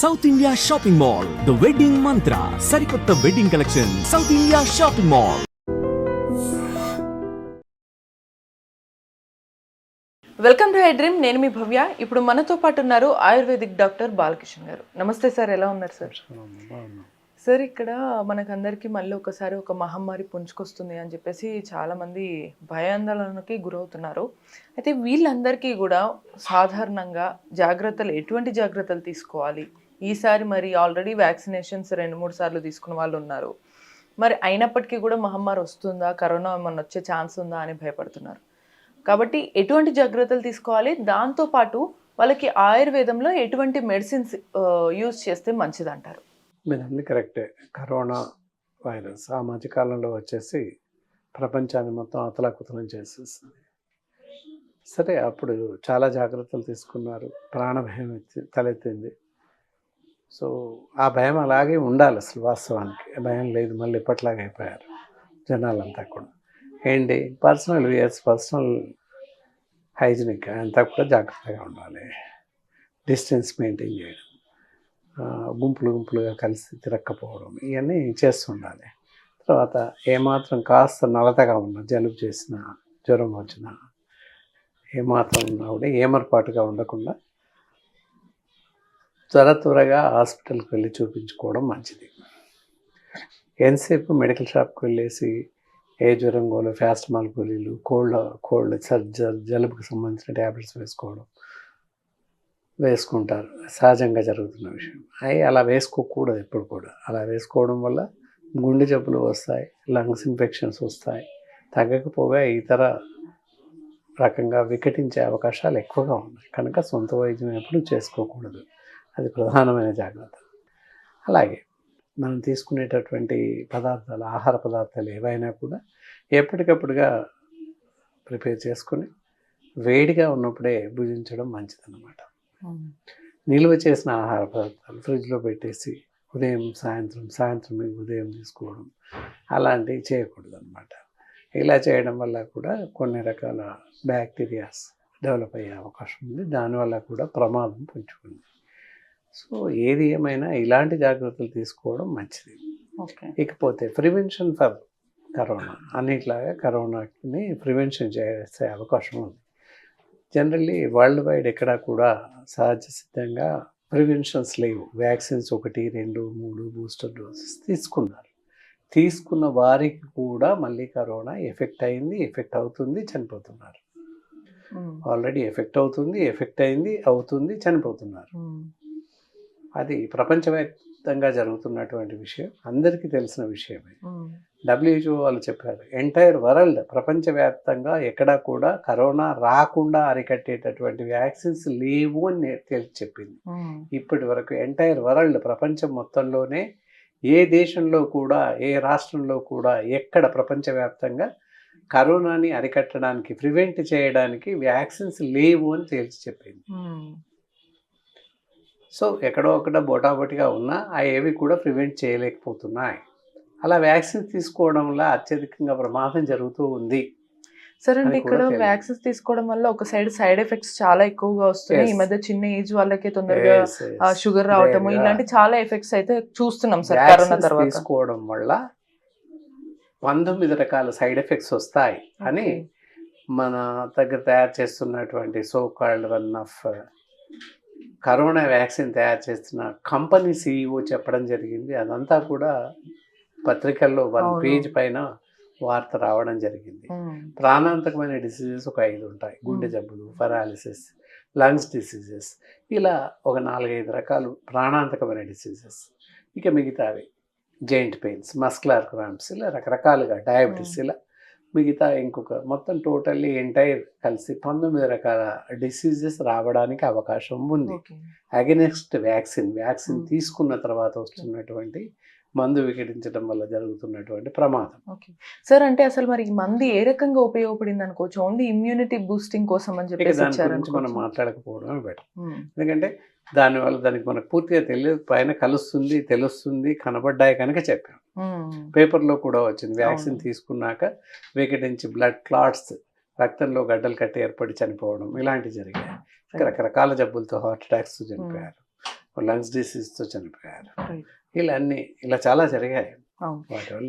South India shopping mall the wedding Mantra సరికొత్త wedding collection South India shopping mall welcome to I dream నేను మీ భవ్య. ఇప్పుడు మనతో పాటు ఉన్నారు ఆయుర్వేదిక్ డాక్టర్ బాలకిషన్ గారు. నమస్తే సార్ ఎలా ఉన్నారు సార్? సార్ ఇక్కడ మనకందరికీ మళ్ళీ ఒకసారి ఒక మహమ్మారి పుంజుకొస్తుంది అని చెప్పేసి చాలామంది భయాందోళనకి గురవుతున్నారు. అయితే వీళ్ళందరికీ కూడా సాధారణంగా జాగ్రత్తలు ఎటువంటి జాగ్రత్తలు తీసుకోవాలి? ఈసారి మరి ఆల్రెడీ వ్యాక్సినేషన్స్ రెండు మూడు సార్లు తీసుకున్న వాళ్ళు ఉన్నారు. మరి అయినప్పటికీ కూడా మహమ్మారి వస్తుందా? కరోనా ఏమన్నా వచ్చే ఛాన్స్ ఉందా అని భయపడుతున్నారు. కాబట్టి ఎటువంటి జాగ్రత్తలు తీసుకోవాలి? దాంతోపాటు వాళ్ళకి ఆయుర్వేదంలో ఎటువంటి మెడిసిన్స్ యూజ్ చేస్తే మంచిది అంటారు మీరు అన్ని కరెక్టే. కరోనా వైరస్ ఆ మధ్యకాలంలో వచ్చేసి ప్రపంచాన్ని మొత్తం అతలాకుతలం చేసేసింది. సరే అప్పుడు చాలా జాగ్రత్తలు తీసుకున్నారు. ప్రాణభయం తలెత్తింది. సో ఆ భయం అలాగే ఉండాలి అసలు వాస్తవానికి. భయం లేదు మళ్ళీ ఇప్పట్లాగా అయిపోయారు జనాలంతా కూడా. ఏంటి? పర్సనల్ వియర్స్ పర్సనల్ హైజీనిక్ అంతా కూడా జాగ్రత్తగా ఉండాలి. డిస్టెన్స్ మెయింటైన్ చేయడం గుంపులు గుంపులుగా కలిసి తిరక్కపోవడం ఇవన్నీ చేస్తుండాలి. తర్వాత ఏమాత్రం కాస్త నలతగా ఉన్న జలుబు చేసిన జ్వరం వచ్చిన ఏమాత్రం ఉన్నా కూడా ఏమరపాటుగా ఉండకుండా త్వర త్వరగా హాస్పిటల్కి వెళ్ళి చూపించుకోవడం మంచిది. ఎంతసేపు మెడికల్ షాప్కి వెళ్ళేసి ఏ జ్వరం గోలు ఫ్యాస్టమాల్ గోళీలు కోల్డ్ కోల్డ్ సర్జర్ జలుబుకి సంబంధించిన ట్యాబ్లెట్స్ వేసుకోవడం వేసుకుంటారు. సహజంగా జరుగుతున్న విషయం. అవి అలా వేసుకోకూడదు ఎప్పుడు కూడా. అలా వేసుకోవడం వల్ల గుండె జబ్బులు వస్తాయి లంగ్స్ ఇన్ఫెక్షన్స్ వస్తాయి తగ్గకపోగా ఇతర రకంగా వికటించే అవకాశాలు ఎక్కువగా ఉన్నాయి. కనుక సొంత వైద్యం ఎప్పుడు చేసుకోకూడదు. అది ప్రధానమైన జాగ్రత్త. అలాగే మనం తీసుకునేటటువంటి పదార్థాలు ఆహార పదార్థాలు ఏవైనా కూడా ఎప్పటికప్పుడుగా ప్రిపేర్ చేసుకొని వేడిగా ఉన్నప్పుడే భుజించడం మంచిదన్నమాట. నిల్వ చేసిన ఆహార పదార్థాలు ఫ్రిడ్జ్లో పెట్టేసి ఉదయం సాయంత్రం సాయంత్రం ఉదయం తీసుకోవడం అలాంటివి చేయకూడదు అనమాట ఇలా చేయడం వల్ల కూడా కొన్ని రకాల బ్యాక్టీరియాస్ డెవలప్ అయ్యే అవకాశం ఉంది. దానివల్ల కూడా ప్రమాదం పుంజుకుంది. సో ఏది ఏమైనా ఇలాంటి జాగ్రత్తలు తీసుకోవడం మంచిది. ఇకపోతే ప్రివెన్షన్ ఫర్ కరోనా అన్నిట్లాగా కరోనాని ప్రివెన్షన్ చేసే అవకాశం ఉంది. జనరల్లీ వరల్డ్ వైడ్ ఎక్కడా కూడా సహజ సిద్ధంగా ప్రివెన్షన్స్ లేవు. వ్యాక్సిన్స్ ఒకటి రెండు మూడు బూస్టర్ డోసెస్ తీసుకున్నారు. తీసుకున్న వారికి కూడా మళ్ళీ కరోనా ఎఫెక్ట్ అయింది ఎఫెక్ట్ అవుతుంది చనిపోతున్నారు. ఆల్రెడీ ఎఫెక్ట్ అవుతుంది ఎఫెక్ట్ అయింది అవుతుంది చనిపోతున్నారు. అది ప్రపంచవ్యాప్తంగా జరుగుతున్నటువంటి విషయం అందరికీ తెలిసిన విషయమే. డబ్ల్యూహెచ్ఓ వాళ్ళు చెప్పారు ఎంటైర్ వరల్డ్ ప్రపంచవ్యాప్తంగా ఎక్కడా కూడా కరోనా రాకుండా అరికట్టేటటువంటి వ్యాక్సిన్స్ లేవు అని తేల్చి చెప్పింది. ఇప్పటి వరకు ఎంటైర్ వరల్డ్ ప్రపంచం మొత్తంలోనే ఏ దేశంలో కూడా ఏ రాష్ట్రంలో కూడా ఎక్కడ ప్రపంచవ్యాప్తంగా కరోనాని అరికట్టడానికి ప్రివెంట్ చేయడానికి వ్యాక్సిన్స్ లేవు అని తేల్చి చెప్పింది. సో ఎక్కడో ఒకట బోటాబోటిగా ఉన్నా ఆ ఏవి కూడా ప్రివెంట్ చేయలేకపోతున్నాయి అలా వ్యాక్సిన్ తీసుకోవడం వల్ల అత్యధికంగా ప్రమాదం జరుగుతూ ఉంది సరే అండి ఇక్కడ. వ్యాక్సిన్స్ తీసుకోవడం వల్ల ఒక సైడ్ సైడ్ ఎఫెక్ట్స్ చాలా ఎక్కువగా వస్తున్నాయి ఈ. మధ్య చిన్న ఏజ్ వాళ్ళకి తొందరగా. షుగర్గా ఇలాంటి చాలా ఎఫెక్ట్స్ అయితే చూస్తున్నాం సార్ కరోనా తర్వాత తీసుకోవడం వల్ల పంతొమ్మిది రకాల సైడ్ ఎఫెక్ట్స్ వస్తాయి అని. మన దగ్గర తయారు చేస్తున్నటువంటి so called one of corona vaccine తయారు చేస్తున్న కంపెనీ సిఇఓ చెప్పడం జరిగింది అదంతా కూడా పత్రికల్లో వన్. పేజ్ పైన వార్త రావడం జరిగింది. ప్రాణాంతకమైన డిసీజెస్ ఒక ఐదు ఉంటాయి గుండె. జబ్బులు ఫెరాలిసిస్ లంగ్స్ డిసీజెస్ ఇలా ఒక నాలుగైదు రకాలు ప్రాణాంతకమైన డిసీజెస్ ఇక మిగతావి జెయింట్ పెయిన్స్ మస్కులర్ క్రాంప్స్ ఇలా రకరకాలుగా డయాబెటీస్. ఇలా మిగతా ఇంకొక మొత్తం టోటల్లీ ఎంటైర్ కలిసి పంతొమ్మిది రకాల డిసీజెస్ రావడానికి అవకాశం ఉంది. Against vaccine vaccine. తీసుకున్న తర్వాత వస్తున్నటువంటి మందు వికటించడం వల్ల జరుగుతున్నటువంటి ప్రమాదం ఓకే సార్ అంటే అసలు మరి ఈ మంది ఏ రకంగా ఉపయోగపడింది అనుకోవచ్చు ఓన్లీ ఇమ్యూనిటీ బూస్టింగ్ కోసం అని గురించి మనం? మాట్లాడకపోవడమే బెటర్. ఎందుకంటే దానివల్ల దానికి మనకు పూర్తిగా తెలియదు. పైన కలుస్తుంది తెలుస్తుంది కనబడ్డాయి కనుక చెప్పాం. పేపర్లో కూడా వచ్చింది. వ్యాక్సిన్. తీసుకున్నాక వికటించి బ్లడ్ క్లాట్స్ రక్తంలో గడ్డలు కట్టి ఏర్పడి చనిపోవడం ఇలాంటివి జరిగాయి. రకరకాల జబ్బులతో హార్ట్ అటాక్స్ చనిపోయారు. లంగ్స్ డిసీజ్తో చనిపోయారు. ఇలా అన్ని ఇలా చాలా జరిగాయి.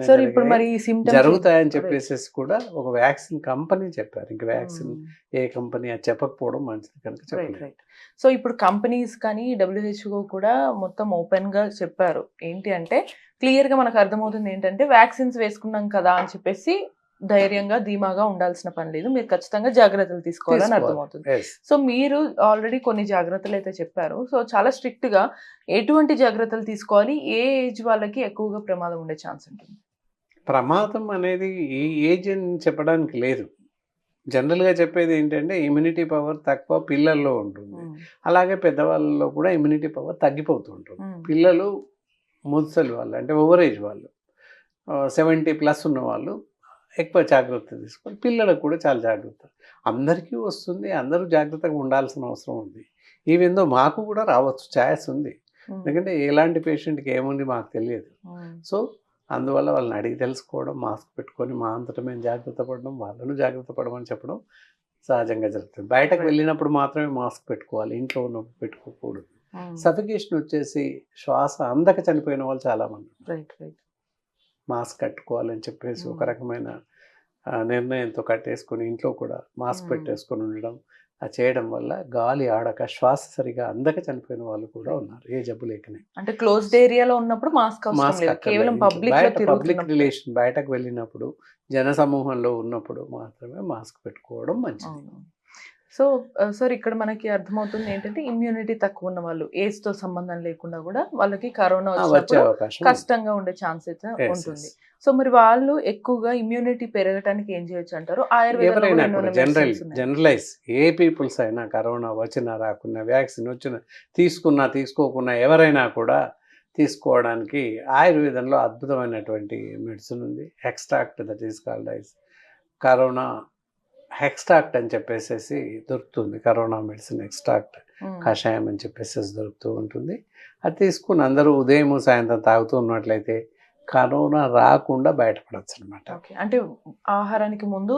సార్ ఇప్పుడు. మరి జరుగుతాయని చెప్పేసి కూడా ఒక వ్యాక్సిన్ కంపెనీ చెప్పారు. ఇంకా వ్యాక్సిన్. ఏ కంపెనీ అది చెప్పకపోవడం మంచిది కనుక చెప్పలేదు. సో ఇప్పుడు కంపెనీస్ కానీ డబ్ల్యూహెచ్ఓ కూడా మొత్తం ఓపెన్గా చెప్పారు. ఏంటి అంటే క్లియర్గా మనకు అర్థమవుతుంది ఏంటంటే వ్యాక్సిన్స్ వేసుకున్నాం కదా అని చెప్పేసి ధైర్యంగా ధీమాగా ఉండాల్సిన పని లేదు. మీరు ఖచ్చితంగా జాగ్రత్తలు తీసుకోవాలని తీసుకోవాలి. అర్థమవుతుంది. సో మీరు ఆల్రెడీ కొన్ని జాగ్రత్తలు అయితే చెప్పారు. సో చాలా స్ట్రిక్ట్గా ఎటువంటి జాగ్రత్తలు తీసుకోవాలి? ఏ ఏజ్ వాళ్ళకి ఎక్కువగా ప్రమాదం ఉండే ఛాన్స్ ఉంటుంది? ప్రమాదం అనేది ఈ ఏజ్ అని చెప్పడానికి లేదు. జనరల్గా చెప్పేది ఏంటంటే ఇమ్యూనిటీ పవర్ తక్కువ పిల్లల్లో ఉంటుంది. అలాగే పెద్దవాళ్ళలో కూడా ఇమ్యూనిటీ పవర్ తగ్గిపోతూ ఉంటుంది. పిల్లలు ముసలి వాళ్ళు అంటే ఓవర్ ఏజ్ వాళ్ళు సెవెంటీ ప్లస్ ఉన్న వాళ్ళు ఎక్కువ జాగ్రత్త తీసుకోవాలి పిల్లలకు కూడా చాలా జాగ్రత్త అందరికీ వస్తుంది అందరూ జాగ్రత్తగా ఉండాల్సిన అవసరం ఉంది ఈవెందో మాకు కూడా రావచ్చు ఛాయస్ ఉంది. ఎందుకంటే ఎలాంటి పేషెంట్కి ఏముంది మాకు తెలియదు. సో అందువల్ల వాళ్ళని అడిగి తెలుసుకోవడం మాస్క్ పెట్టుకొని మా అంతటా మేము జాగ్రత్త పడడం వాళ్ళను జాగ్రత్త పడమని చెప్పడం సహజంగా జరుగుతుంది బయటకు. వెళ్ళినప్పుడు మాత్రమే మాస్క్ పెట్టుకోవాలి ఇంట్లో ఉన్నప్పుడు పెట్టుకోకూడదు. సఫికేషన్ వచ్చేసి శ్వాస అందక చనిపోయిన వాళ్ళు చాలా మంది ఉన్నారు. రైట్ రైట్ మాస్క్ కట్టుకోవాలని చెప్పేసి ఒక. రకమైన ఆ, నిర్ణయంతో కట్టేసుకొని ఇంట్లో కూడా మాస్క్. పెట్టేసుకొని ఉండడం అది చేయడం వల్ల గాలి ఆడక శ్వాస సరిగా అందక చనిపోయిన వాళ్ళు కూడా ఉన్నారు ఏ జబ్బు లేకనే అంటే క్లోజ్డ్ ఏరియాలో ఉన్నప్పుడు మాస్క్. కేవలం పబ్లిక్ పబ్లిక్ రిలేషన్ బయటకు వెళ్ళినప్పుడు జన సమూహంలో ఉన్నప్పుడు మాత్రమే మాస్క్ పెట్టుకోవడం మంచిది సో సార్ ఇక్కడ మనకి అర్థమవుతుంది ఏంటంటే ఇమ్యూనిటీ తక్కువ ఉన్న వాళ్ళు ఏజ్తో సంబంధం లేకుండా కూడా వాళ్ళకి కరోనా వచ్చినప్పుడు. కష్టంగా ఉండే ఛాన్స్ అయితే ఉంటుంది. సో మరి వాళ్ళు ఎక్కువగా ఇమ్యూనిటీ పెరగడానికి ఏం చేయొచ్చు అంటారు? జనరల్ జనరలైజ్ ఏ పీపుల్స్ అయినా కరోనా వచ్చినా రాకున్నా వ్యాక్సిన్ వచ్చినా తీసుకున్నా తీసుకోకున్నా ఎవరైనా కూడా తీసుకోవడానికి ఆయుర్వేదంలో అద్భుతమైనటువంటి మెడిసిన్ ఉంది. Extract that is called ice corona extract అని చెప్పేసి దొరుకుతుంది కరోనా మెడిసిన్ ఎక్స్ట్రాక్ట్ కషాయం అని చెప్పేసి దొరుకుతూ ఉంటుంది అది తీసుకుని అందరూ ఉదయం సాయంత్రం తాగుతూ ఉన్నట్లయితే కరోనా రాకుండా బయటపడచ్చు అనమాట అంటే ఆహారానికి ముందు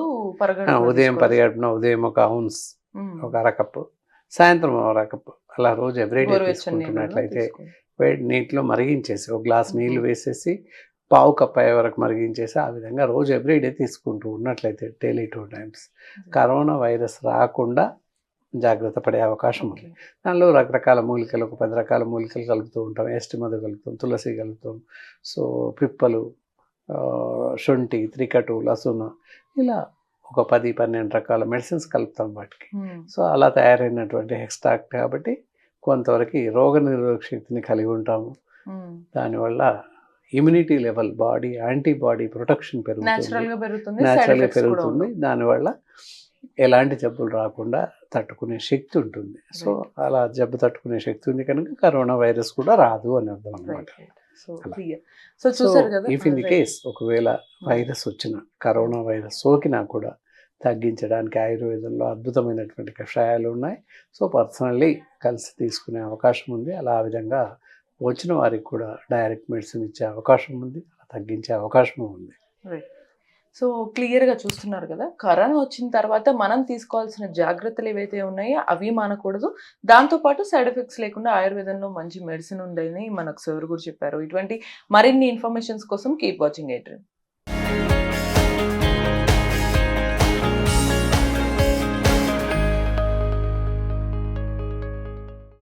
ఉదయం. పరిగెడుపున ఉదయం ఒక అవున్స్. ఒక అరకప్పు సాయంత్రం ఒక అరకప్పు అలా రోజు ఎవ్రీడే తీసుకుంటున్నట్లయితే. వేడి నీటిలో మరిగించేసి ఒక గ్లాస్ నీళ్ళు వేసేసి పావు కప్ అయ్యే వరకు మరిగించేసి ఆ విధంగా రోజు ఎవ్రీడే తీసుకుంటూ ఉన్నట్లయితే daily two times corona virus రాకుండా జాగ్రత్త పడే అవకాశం ఉంది. దానిలో రకరకాల మూలికలు ఒక పది రకాల మూలికలు కలుపుతూ ఉంటాం ఎస్టి మధు కలుపుతాం తులసి కలుపుతాం సో పిప్పలు శొంఠి త్రికటు లసున ఇలా ఒక పది పన్నెండు రకాల మెడిసిన్స్ కలుపుతాం వాటికి. సో అలా తయారైనటువంటి హెక్స్ట్రాక్ట్ కాబట్టి కొంతవరకు రోగ నిరోధక శక్తిని కలిగి ఉంటాము. దానివల్ల immunity level body antibody protection పెరుగుతుంది. గా పెరుగుతుంది side న్యాచురల్గా పెరుగుతుంది. దానివల్ల ఎలాంటి జబ్బులు రాకుండా తట్టుకునే శక్తి ఉంటుంది. సో అలా జబ్బు తట్టుకునే శక్తి ఉంది కనుక కరోనా వైరస్ కూడా రాదు అని అర్థం అనమాట. సో చూసారు కదా? If in the. కేస్ ఒకవేళ వైరస్ వచ్చిన కరోనా వైరస్ సోకినా కూడా తగ్గించడానికి ఆయుర్వేదంలో అద్భుతమైనటువంటి కషాయాలు ఉన్నాయి. సో పర్సనల్లీ కలిసి తీసుకునే అవకాశం ఉంది. అలా ఆ విధంగా వచ్చిన వారికి కూడా డైరెక్ట్ మెడిసిన్ ఇచ్చే అవకాశం ఉంది తగ్గించే అవకాశం ఉంది. సో క్లియర్గా చూస్తున్నారు కదా? కరోనా వచ్చిన తర్వాత మనం తీసుకోవాల్సిన జాగ్రత్తలు ఏవైతే ఉన్నాయో అవి మానకూడదు. దాంతో పాటు సైడ్ ఎఫెక్ట్స్ లేకుండా ఆయుర్వేదంలో మంచి మెడిసిన్ ఉందని మనకు సార్ కూడా చెప్పారు. ఇటువంటి మరిన్ని ఇన్ఫర్మేషన్స్ కోసం కీప్ వాచింగ్ ఎయిట్